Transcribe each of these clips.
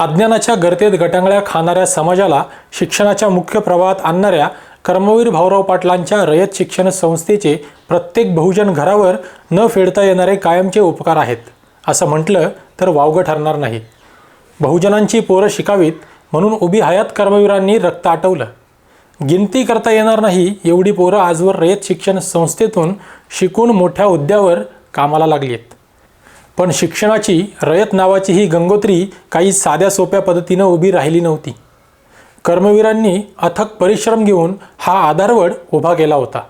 अज्ञानाच्या गर्तेत गटांगळ्या खाणाऱ्या समाजाला शिक्षणाच्या मुख्य प्रवाहात आणणाऱ्या कर्मवीर भाऊराव पाटलांच्या रयत शिक्षण संस्थेचे प्रत्येक बहुजन घरावर न फेडता येणारे कायमचे उपकार आहेत असं म्हटलं तर वावगं ठरणार नाही. बहुजनांची पोरं शिकावीत म्हणून उभी हयात कर्मवीरांनी रक्त आटवलं. गिनती करता येणार नाही एवढी पोरं आजवर रयत शिक्षण संस्थेतून शिकून मोठ्या हुद्द्यावर कामाला लागली आहेत. पण शिक्षणाची रयत नावाची ही गंगोत्री काही साध्या सोप्या पद्धतीनं उभी राहिली नव्हती. कर्मवीरांनी अथक परिश्रम घेऊन हा आधारवड उभा केला होता.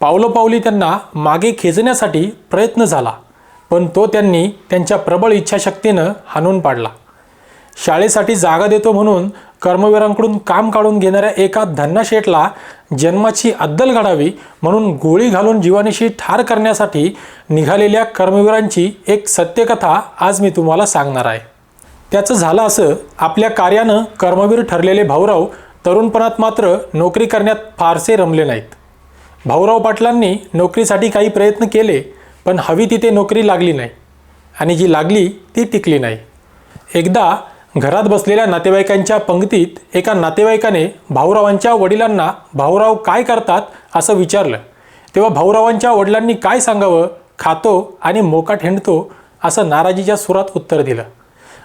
पावलोपावली त्यांना मागे खेचण्यासाठी प्रयत्न झाला पण तो त्यांनी त्यांच्या प्रबळ इच्छाशक्तीनं हाणून पाडला. शाळेसाठी जागा देतो म्हणून कर्मवीरांकडून काम काढून घेणाऱ्या एका धन्ना शेठला जन्माची अद्दल घडावी म्हणून गोळी घालून जीवानीशी ठार करण्यासाठी निघालेल्या कर्मवीरांची एक सत्यकथा आज मी तुम्हाला सांगणार आहे. त्याचं झालं असं आपल्या कार्यानं कर्मवीर ठरलेले भाऊराव तरुणपणात मात्र नोकरी करण्यात फारसे रमले नाहीत. भाऊराव पाटलांनी नोकरीसाठी काही प्रयत्न केले पण हवी तिथे नोकरी लागली नाही आणि जी लागली ती टिकली नाही. एकदा घरात बसलेल्या नातेवाईकांच्या पंक्तीत एका नातेवाईकाने भाऊरावांच्या वडिलांना भाऊराव काय करतात? असं विचारलं. तेव्हा भाऊरावांच्या वडिलांनी काय सांगावं? खातो आणि मोकाट हिंडतो असं नाराजीच्या सुरात उत्तर दिलं.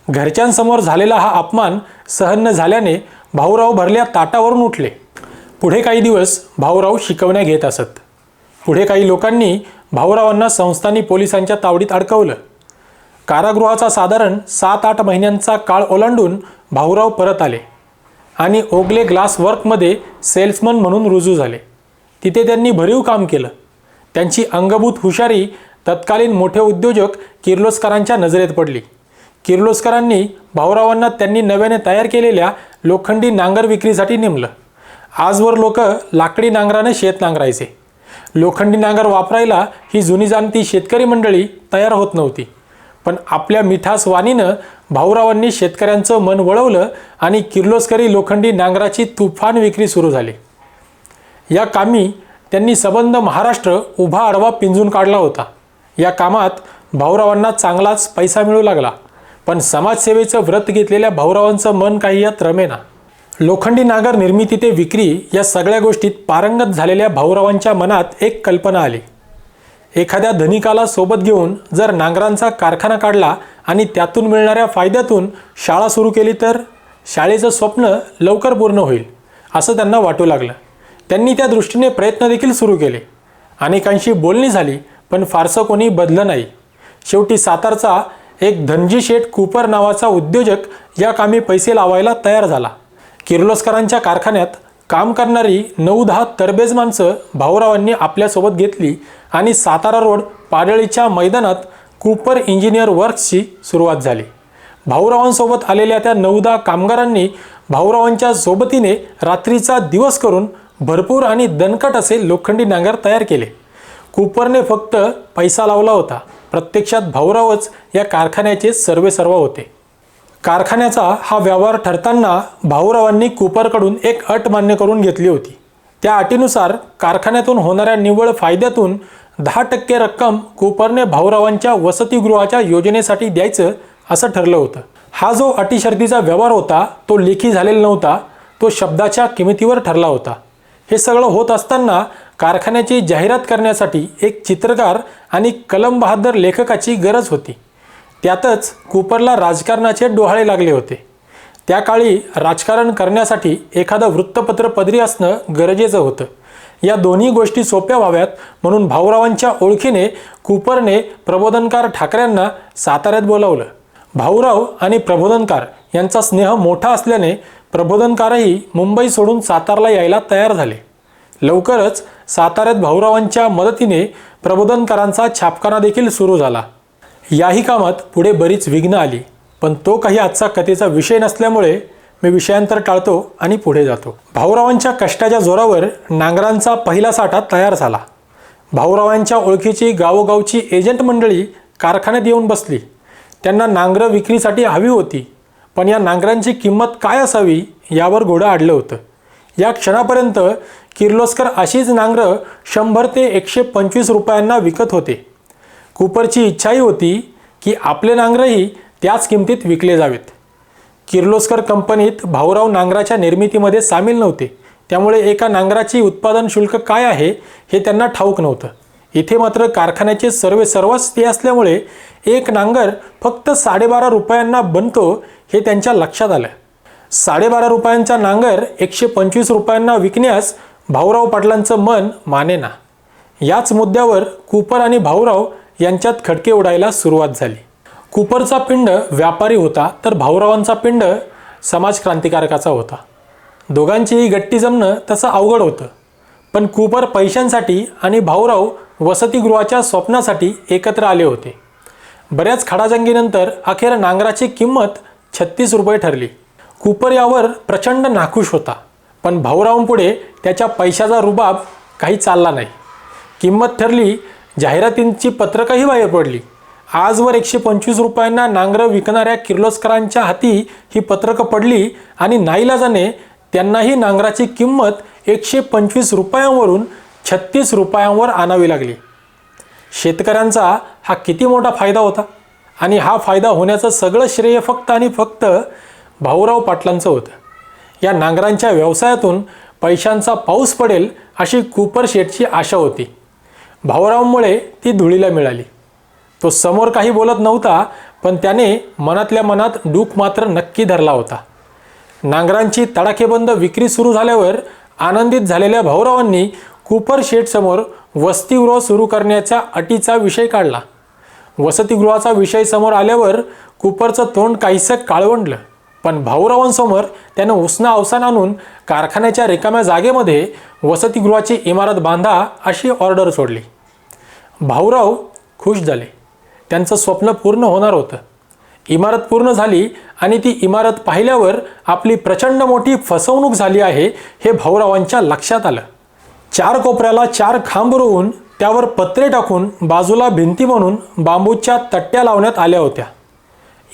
घरच्यांसमोर झालेला हा अपमान सहन न झाल्याने भाऊराव भरल्या ताटावरून उठले. पुढे काही दिवस भाऊराव शिकवण्या घेत असत. पुढे काही लोकांनी भाऊरावांना संस्थानी पोलिसांच्या तावडीत अडकवलं. कारागृहाचा साधारण सात आठ महिन्यांचा काळ ओलांडून भाऊराव परत आले आणि ओगले ग्लास वर्कमध्ये सेल्समन म्हणून रुजू झाले. तिथे त्यांनी भरीव काम केलं. त्यांची अंगभूत हुशारी तत्कालीन मोठे उद्योजक किर्लोस्करांच्या नजरेत पडली. किर्लोस्करांनी भाऊरावांना त्यांनी नव्याने तयार केलेल्या लोखंडी नांगर विक्रीसाठी नेमलं. आजवर लोक लाकडी नांगराने शेत नांगरायचे. लोखंडी नांगर वापरायला ही जुनी जाणती शेतकरी मंडळी तयार होत नव्हती. पण आपल्या मिठास वाणीनं भाऊरावांनी शेतकऱ्यांचं मन वळवलं आणि किर्लोस्करी लोखंडी नांगराची तुफान विक्री सुरू झाली. या कामी त्यांनी सबंध महाराष्ट्र उभा आडवा पिंजून काढला होता. या कामात भाऊरावांना चांगलाच पैसा मिळू लागला पण समाजसेवेचं व्रत घेतलेल्या भाऊरावांचं मन काही यात रमेना. लोखंडी नांगर निर्मिती ते विक्री या सगळ्या गोष्टीत पारंगत झालेल्या भाऊरावांच्या मनात एक कल्पना आली. एखाद्या धनिकाला सोबत घेऊन जर नांगरांचा कारखाना काढला आणि त्यातून मिळणाऱ्या फायद्यातून शाळा सुरू केली तर शाळेचं स्वप्न लवकर पूर्ण होईल असं त्यांना वाटू लागलं. त्यांनी त्या दृष्टीने प्रयत्न देखील सुरू केले. अनेकांशी बोलणी झाली पण फारसं कोणी बदलं नाही. शेवटी सातारचा एक धनजी शेठ कुपर नावाचा उद्योजक या कामी पैसे लावायला तयार झाला. किर्लोस्करांच्या कारखान्यात काम करणारी नऊ दहा तरबेज माणसं भाऊरावांनी आपल्यासोबत घेतली आणि सातारा रोड पाडळीच्या मैदानात कुपर इंजिनियर वर्क्सची सुरुवात झाली. भाऊरावांसोबत आलेल्या त्या नऊ दहा कामगारांनी भाऊरावांच्या सोबतीने रात्रीचा दिवस करून भरपूर आणि दणकट असे लोखंडी नांगर तयार केले. कुपरने फक्त पैसा लावला होता. प्रत्यक्षात भाऊरावच या कारखान्याचे सर्वेसर्वा होते. कारखान्याचा हा व्यवहार ठरताना भाऊरावांनी कुपरकडून एक अट मान्य करून घेतली होती. त्या अटीनुसार कारखान्यातून होणाऱ्या निव्वळ फायद्यातून दहा टक्के रक्कम कुपरने भाऊरावांच्या वसतिगृहाच्या योजनेसाठी द्यायचं असं ठरलं होतं. हा जो अटी शर्दीचा व्यवहार होता तो लेखी झालेला नव्हता तो शब्दाच्या किमतीवर ठरला होता. हे सगळं होत असताना कारखान्याची जाहिरात करण्यासाठी एक चित्रकार आणि कलम बहादर लेखकाची गरज होती. त्यातच कुपरला राजकारणाचे डोहाळे लागले होते. त्या काळी राजकारण करण्यासाठी एखादं वृत्तपत्र पदरी असणं गरजेचं होतं. या दोन्ही गोष्टी सोप्या व्हाव्यात म्हणून भाऊरावांच्या ओळखीने कुपरने प्रबोधनकार ठाकरेंना साताऱ्यात बोलावलं. भाऊराव आणि प्रबोधनकार यांचा स्नेह मोठा असल्याने प्रबोधनकारही मुंबई सोडून सातारला यायला तयार झाले. लवकरच साताऱ्यात भाऊरावांच्या मदतीने प्रबोधनकारांचा छापखाना देखील सुरू झाला. याही कामात पुढे बरीच विघ्न आली. पण तो काही आजचा कथेचा विषय नसल्यामुळे मी विषयांतर टाळतो आणि पुढे जातो. भाऊरावांच्या कष्टाच्या जोरावर नांगरांचा पहिला साठा तयार झाला. भाऊरावांच्या ओळखीची गावोगावची एजंट मंडळी कारखान्यात येऊन बसली. त्यांना नांगरं विक्रीसाठी हवी होती पण या नांगरांची किंमत काय असावी यावर घोडं आडलं होतं. या क्षणापर्यंत किर्लोस्कर अशीच नांगरं शंभर ते एकशे पंचवीस रुपयांना विकत होते. कुपरची इच्छाही होती की आपले नांगरही त्याच किमतीत विकले जावेत. किर्लोस्कर कंपनीत भाऊराव नांगराच्या निर्मितीमध्ये सामील नव्हते. त्यामुळे एका नांगराची उत्पादन शुल्क काय आहे हे त्यांना ठाऊक नव्हतं. इथे मात्र कारखान्याचे सर्वे सर्वच ते असल्यामुळे एक नांगर फक्त साडेबारा रुपयांना बनतो हे त्यांच्या लक्षात आलं. साडेबारा रुपयांचा नांगर एकशे पंचवीस रुपयांना विकण्यास भाऊराव पाटलांचं मन मानेना. याच मुद्द्यावर कुपर आणि भाऊराव यांच्यात खडके उडायला सुरुवात झाली. कुपरचा पिंड व्यापारी होता तर भाऊरावांचा पिंड समाज क्रांतिकारकाचा होता. दोघांचीही गट्टी जमणं तसं अवघड होतं. पण कुपर पैशांसाठी आणि भाऊराव वसतिगृहाच्या स्वप्नासाठी एकत्र आले होते. बऱ्याच खडाजंगीनंतर अखेर नांगराची किंमत छत्तीस रुपये ठरली. कुपर यावर प्रचंड नाखुश होता पण भाऊरावांपुढे त्याच्या पैशाचा रुबाब काही चालला नाही. किंमत ठरली जाहिरातींची पत्रकंही बाहेर पडली. आजवर एकशे पंचवीस रुपयांना नांगरं विकणाऱ्या किर्लोस्करांच्या हाती ही पत्रकं पडली आणि नाईलाजाने त्यांनाही नांगराची किंमत एकशे पंचवीस रुपयांवरून छत्तीस रुपयांवर आणावी लागली. शेतकऱ्यांचा हा किती मोठा फायदा होता? आणि हा फायदा होण्याचं सगळं श्रेय फक्त आणि फक्त भाऊराव पाटलांचं होतं. या नांगरांच्या व्यवसायातून पैशांचा पाऊस पडेल अशी कुपर शेटची आशा होती. भाऊरावमुळे ती धुळीला मिळाली. तो समोर काही बोलत नव्हता पण त्याने मनातल्या मनात डूक मात्र नक्की धरला होता. नांगरांची तडाखेबंद विक्री सुरू झाल्यावर आनंदित झालेल्या भाऊरावांनी कुपर शेटसमोर वसतिगृह सुरू करण्याच्या अटीचा विषय काढला. वसतिगृहाचा विषय समोर आल्यावर कुपरचं तोंड काहीसं काळवंडलं पण भाऊरावांसमोर त्यानं उसना अवसान आणून कारखान्याच्या रिकाम्या जागेमध्ये वसतिगृहाची इमारत बांधा अशी ऑर्डर सोडली. भाऊराव खुश झाले. त्यांचं स्वप्न पूर्ण होणार होतं. इमारत पूर्ण झाली आणि ती इमारत पाहिल्यावर आपली प्रचंड मोठी फसवणूक झाली आहे हे भाऊरावांच्या लक्षात आलं. चार कोपऱ्याला चार खांब रोवून त्यावर पत्रे टाकून बाजूला भिंती म्हणून बांबूच्या तट्ट्या लावण्यात आल्या होत्या.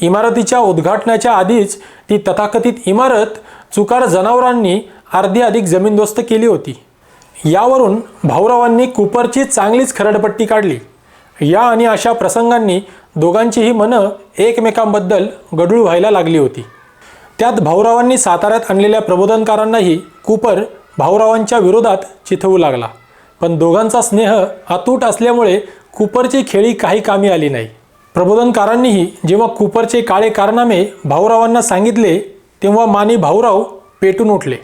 इमारतीच्या उद्घाटनाच्या आधीच ती तथाकथित इमारत चुकार जनावरांनी अर्धी अधिक जमीनदोस्त केली होती. यावरून भाऊरावांनी कुपरची चांगलीच खरडपट्टी काढली. या आणि अशा प्रसंगांनी दोघांचीही मनं एकमेकांबद्दल गडूळ व्हायला लागली होती. त्यात भाऊरावांनी साताऱ्यात आणलेल्या प्रबोधनकारांनाही कुपर भाऊरावांच्या विरोधात चिथवू लागला. पण दोघांचा स्नेह अतूट असल्यामुळे कुपरची खेळी काही कामी आली नाही. प्रबोधनकारांनीही जेव्हा कुपरचे काळे कारनामे भाऊरावांना सांगितले तेव्हा मानी भाऊराव पेटून उठले.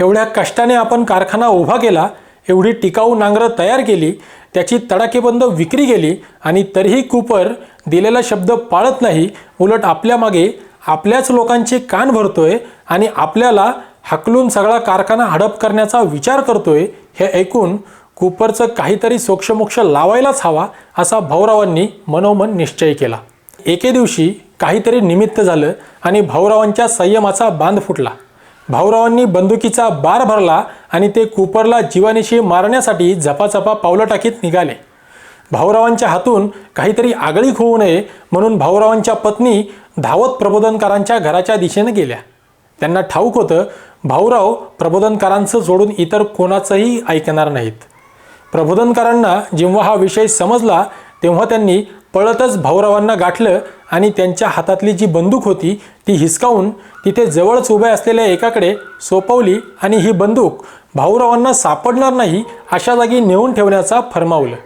एवढ्या कष्टाने आपण कारखाना उभा केला एवढी टिकाऊ नांगरं तयार केली त्याची तडाखेबंद विक्री केली आणि तरीही कुपर दिलेला शब्द पाळत नाही उलट आपल्या मागे आपल्याच लोकांचे कान भरतोय आणि आपल्याला हकलून सगळा कारखाना हडप करण्याचा विचार करतोय हे ऐकून कुपरचं काहीतरी सोक्षमोक्ष लावायलाच हवा असा भाऊरावांनी मनोमन निश्चय केला. एके दिवशी काहीतरी निमित्त झालं आणि भाऊरावांच्या संयमाचा बांध फुटला. भाऊरावांनी बंदुकीचा बार भरला आणि ते कुपरला जीवानिशी मारण्यासाठी झपाझपा पावलं टाकीत निघाले. भाऊरावांच्या हातून काहीतरी आगळीक होऊ नये म्हणून भाऊरावांच्या पत्नी धावत प्रबोधनकारांच्या घराच्या दिशेने गेल्या. त्यांना ठाऊक होतं भाऊराव प्रबोधनकारांचं सोडून इतर कोणाचंही ऐकणार नाहीत. प्रबोधनकारांना जेव्हा हा विषय समजला तेव्हा त्यांनी पळतच भाऊरावांना गाठलं आणि त्यांच्या हातातली जी बंदूक होती ती हिसकावून तिथे जवळच उभ्या असलेल्या एकाकडे सोपवली आणि ही बंदूक भाऊरावांना सापडणार नाही अशा जागी नेऊन ठेवण्याचा फरमावलं.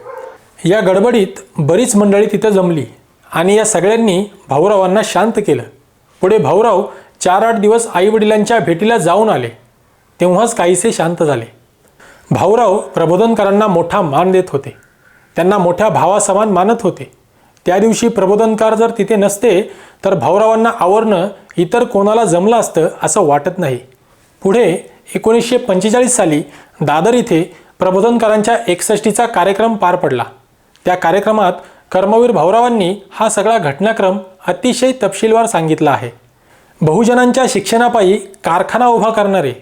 या गडबडीत बरीच मंडळी तिथं जमली आणि या सगळ्यांनी भाऊरावांना शांत केलं. पुढे भाऊराव चार आठ दिवस आईवडिलांच्या भेटीला जाऊन आले. तेव्हाच काहीसे शांत झाले. भाऊराव प्रबोधनकारांना मोठा मान देत होते. त्यांना मोठ्या भावासमान मानत होते. त्या दिवशी प्रबोधनकार जर तिथे नसते तर भाऊरावांना आवरणं इतर कोणाला जमलं असतं असं वाटत नाही. पुढे एकोणीसशे पंचेचाळीस साली दादर इथे प्रबोधनकारांच्या एकसष्टीचा कार्यक्रम पार पडला. त्या कार्यक्रमात कर्मवीर भाऊरावांनी हा सगळा घटनाक्रम अतिशय तपशीलवार सांगितला आहे. बहुजनांच्या शिक्षणापायी कारखाना उभा करणारे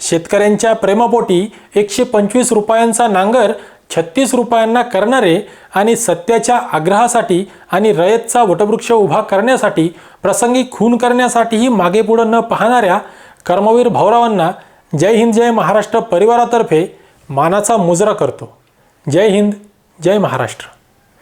शेतकऱ्यांच्या प्रेमापोटी एकशे पंचवीस रुपयांचा नांगर छत्तीस रुपयांना करणारे आणि सत्याच्या आग्रहासाठी आणि रयतचा वटवृक्ष उभा करण्यासाठी प्रसंगी खून करण्यासाठीही मागे पुढं न पाहणाऱ्या कर्मवीर भाऊरावांना जय हिंद जय महाराष्ट्र परिवारातर्फे मानाचा मुजरा करतो. जय हिंद जय महाराष्ट्र.